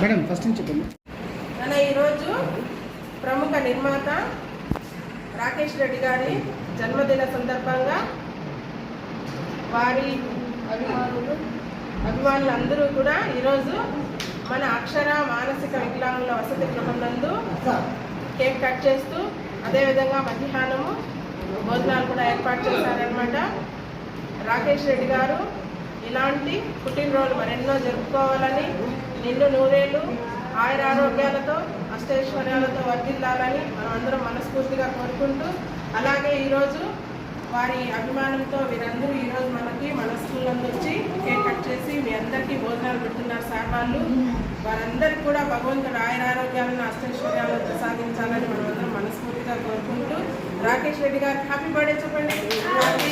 Madam first నుంచి చెప్పండి. మన ఈరోజు ప్రముఖ నిర్మాత రాకేష్ రెడ్డి గారి జన్మదిన సందర్భంగా వారి అభిమానులు అభిమానులందరూ కూడా ఈరోజు మన అక్షర మానసిక వికలాంగుల వసతి గృహం నందు కేక్ కట్ చేస్తూ అదేవిధంగా మధ్యాహ్నము భోజనాలు కూడా ఏర్పాటు చేశారనమాట రాకేష్ రెడ్డి గారు ఇలాంటి పుట్టినరోజు మరెన్నో జరుపుకోవాలని నిండు నూరేళ్ళు ఆయుర ఆరోగ్యాలతో అష్టైశ్వర్యాలతో వర్ధిల్లాలని మనం అందరం మనస్ఫూర్తిగా కోరుకుంటూ అలాగే ఈరోజు వారి అభిమానంతో వీరందరూ ఈరోజు మనకి మన స్కూళ్ళందరూ వచ్చి కేక్ కట్ చేసి మీ అందరికీ భోజనాలు పెడుతున్నారు సార్ వాళ్ళు వారందరికీ కూడా భగవంతుడు ఆయుర ఆరోగ్యాలను అష్టైశ్వర్యాలతో సాధించాలని మనం అందరం మనస్ఫూర్తిగా కోరుకుంటూ రాకేష్ రెడ్డి గారు హ్యాపీ బర్త్డే చెప్పండి. హ్యాపీ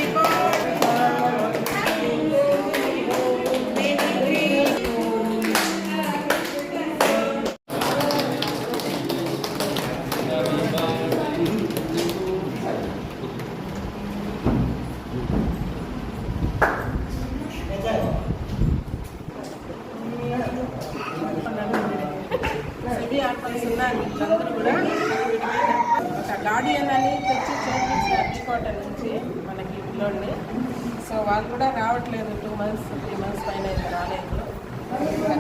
సో వాళ్ళు కూడా రావట్లేదు టూ మంత్స్ త్రీ మంత్స్ పైన అయితే రాలేదు.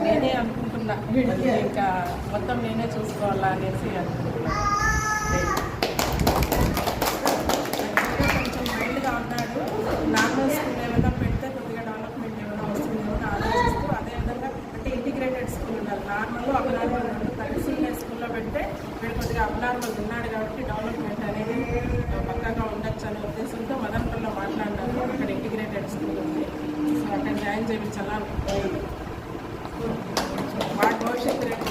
నేనే అనుకుంటున్నా ఇంకా మొత్తం నేనే చూసుకోవాలా అనేసి అనుకుంటున్నాను ఇంటిగ్రేటెడ్ స్కూల్ ఉంది సో అక్కడ జాయిన్ చేయించాలా వాటి భవిష్యత్తు రేపు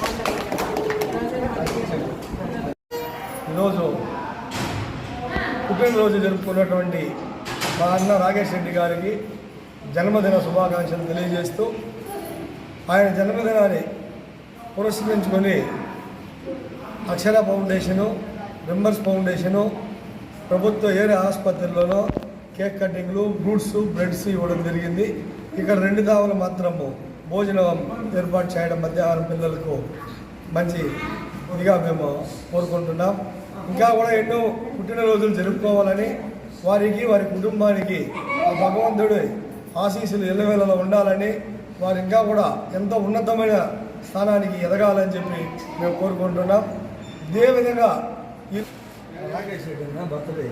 ఈరోజు పుట్టినరోజు జరుపుకున్నటువంటి మా అన్న రాకేష్ రెడ్డి గారికి జన్మదిన శుభాకాంక్షలు తెలియజేస్తూ ఆయన జన్మదినాన్ని పురస్కరించుకొని అక్షర ఫౌండేషను మెంబర్స్ ఫౌండేషను ప్రభుత్వ ఏరియా ఆసుపత్రుల్లోనూ కేక్ కటింగ్లు ఫ్రూట్స్ బ్రెడ్స్ ఇవ్వడం జరిగింది. ఇక్కడ రెండు దావులు మాత్రము భోజనం ఏర్పాటు చేయడం మధ్యాహ్నం పిల్లలకు మంచి ఇదిగా మేము కోరుకుంటున్నాం. ఇంకా కూడా ఎన్నో పుట్టినరోజులు జరుపుకోవాలని వారికి వారి కుటుంబానికి ఆ భగవంతుడి ఆశీస్సులు ఎల్లవేళలో ఉండాలని వారు ఇంకా కూడా ఎంతో ఉన్నతమైన స్థానానికి ఎదగాలని చెప్పి మేము కోరుకుంటున్నాం. ఇదే విధంగా రాకేష్ బర్త్డే.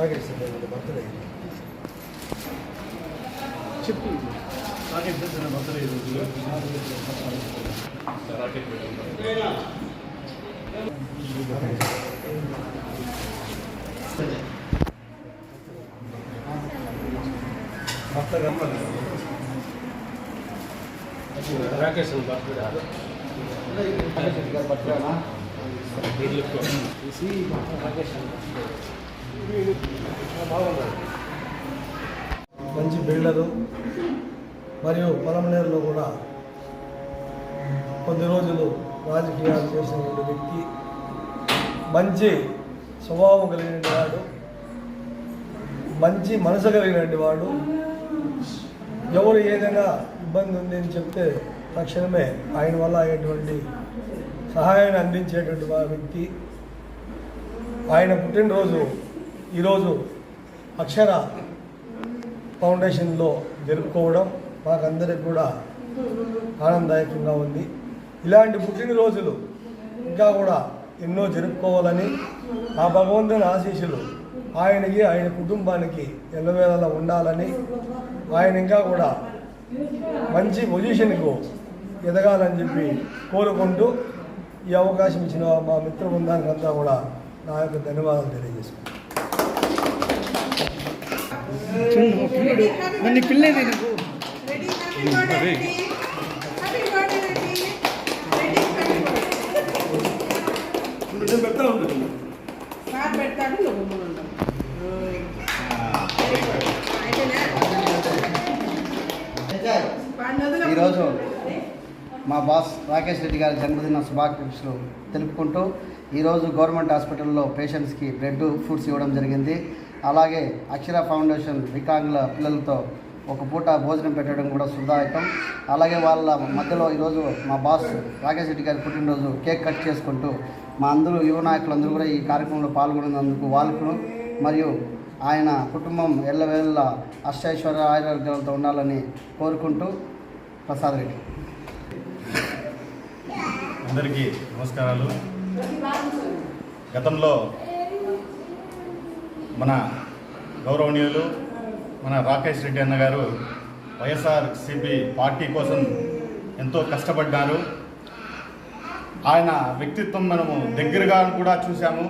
రాకేష్ రెడ్డి అన్న బర్త్డే చెప్పు బర్త్డే రాకేష్ బర్త్డే మంచి బిల్డరు మరియు పొలంనేరులో కూడా కొద్ది రోజులు రాజకీయాలు చేసినటువంటి వ్యక్తి. మంచి స్వభావం కలిగిన వాడు. మంచి మనసు కలిగినటువంటి వాడు. ఎవరు ఏదైనా ఇబ్బంది ఉంది అని చెప్తే తక్షణమే ఆయన వల్ల అయ్యేటువంటి సహాయాన్ని అందించేటువంటి వ్యక్తి. ఆయన పుట్టినరోజు ఈరోజు అక్షర ఫౌండేషన్లో జరుపుకోవడం మాకందరికి కూడా ఆనందదాయకంగా ఉంది. ఇలాంటి పుట్టినరోజులు ఇంకా కూడా ఎన్నో జరుపుకోవాలని ఆ భగవంతుని ఆశీస్సులు ఆయనకి ఆయన కుటుంబానికి ఎల్లవేళలా ఉండాలని ఆయన ఇంకా కూడా మంచి పొజిషన్కు ఎదగాలని చెప్పి కోరుకుంటూ ఈ అవకాశం ఇచ్చిన మా మిత్ర బృందానికి అంతా కూడా నా యొక్క ధన్యవాదాలు తెలియజేసుకుంటాను సార్ పెడతాడు నువ్వు ఈరోజు మా బాస్ రాకేష్ రెడ్డి గారి జన్మదిన శుభాకాంక్షలు తెలుపుకుంటూ ఈరోజు గవర్నమెంట్ హాస్పిటల్లో పేషెంట్స్కి బ్రెడ్ ఫుడ్స్ ఇవ్వడం జరిగింది. అలాగే అక్షర ఫౌండేషన్ వికాంగుల పిల్లలతో ఒక పూట భోజనం పెట్టడం కూడా శుద్ధాయకం అలాగే వాళ్ళ మధ్యలో ఈరోజు మా బాస్ రాకేష్ రెడ్డి గారి పుట్టినరోజు కేక్ కట్ చేసుకుంటూ మా అందరూ యువ నాయకులందరూ కూడా ఈ కార్యక్రమంలో పాల్గొన్నందుకు వాళ్ళకును మరియు ఆయన కుటుంబం ఎల్లవేళ్ళ అష్టైశ్వర్య ఆయుర్వర్గాలతో ఉండాలని కోరుకుంటూ ప్రసాద్ రెడ్డి. అందరికీ నమస్కారాలు. గతంలో మన గౌరవనీయులు మన రాకేష్ రెడ్డి అన్న గారు వైఎస్ఆర్ సిపి పార్టీ కోసం ఎంతో కష్టపడ్డారు. ఆయన వ్యక్తిత్వం మనము దగ్గరగా కూడా చూసాము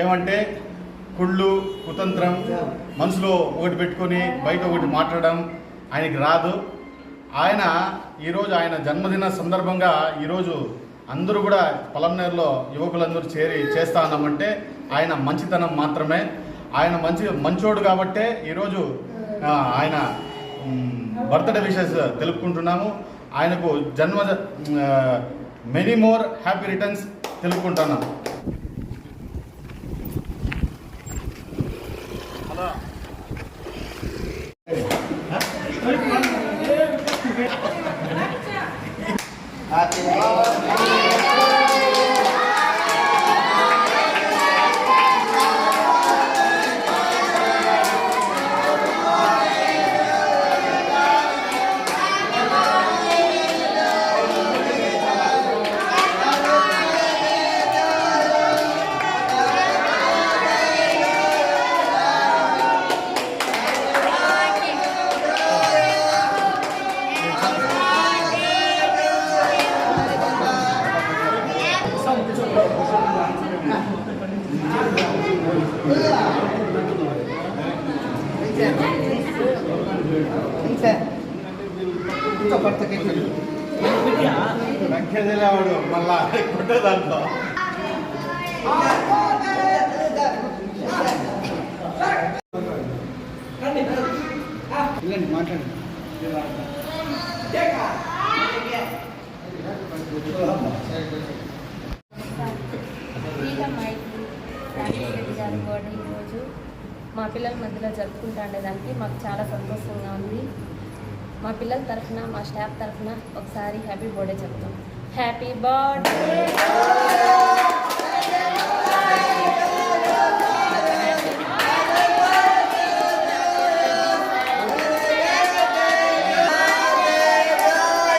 ఏమంటే కుళ్ళు కుతంత్రం మనసులో ఒకటి పెట్టుకొని బయట ఒకటి మాట్లాడడం ఆయనకి రాదు. ఆయన ఈరోజు ఆయన జన్మదిన సందర్భంగా ఈరోజు అందరూ కూడా పొలంనేరులో యువకులందరూ చేరి చేస్తా ఉన్నామంటే ఆయన మంచితనం మాత్రమే. ఆయన మంచి మంచోడు కాబట్టే ఈరోజు ఆయన బర్త్డే విషెస్ తెలుపుకుంటున్నాము. ఆయనకు జన్మ మెనీ మోర్ హ్యాపీ రిటర్న్స్ తెలుపుకుంటున్నాం. మళ్ళా దాంట్లో వెళ్ళండి మాట్లాడండి రాజేష్ రెడ్డి ఈరోజు. మా పిల్లల మధ్యలో జరుపుకుంటా ఉండేదానికి మాకు చాలా సంతోషంగా ఉంది. మా పిల్లల తరఫున మా స్టాఫ్ తరఫున ఒకసారి హ్యాపీ బర్త్డే చెప్తాం. Happy birthday!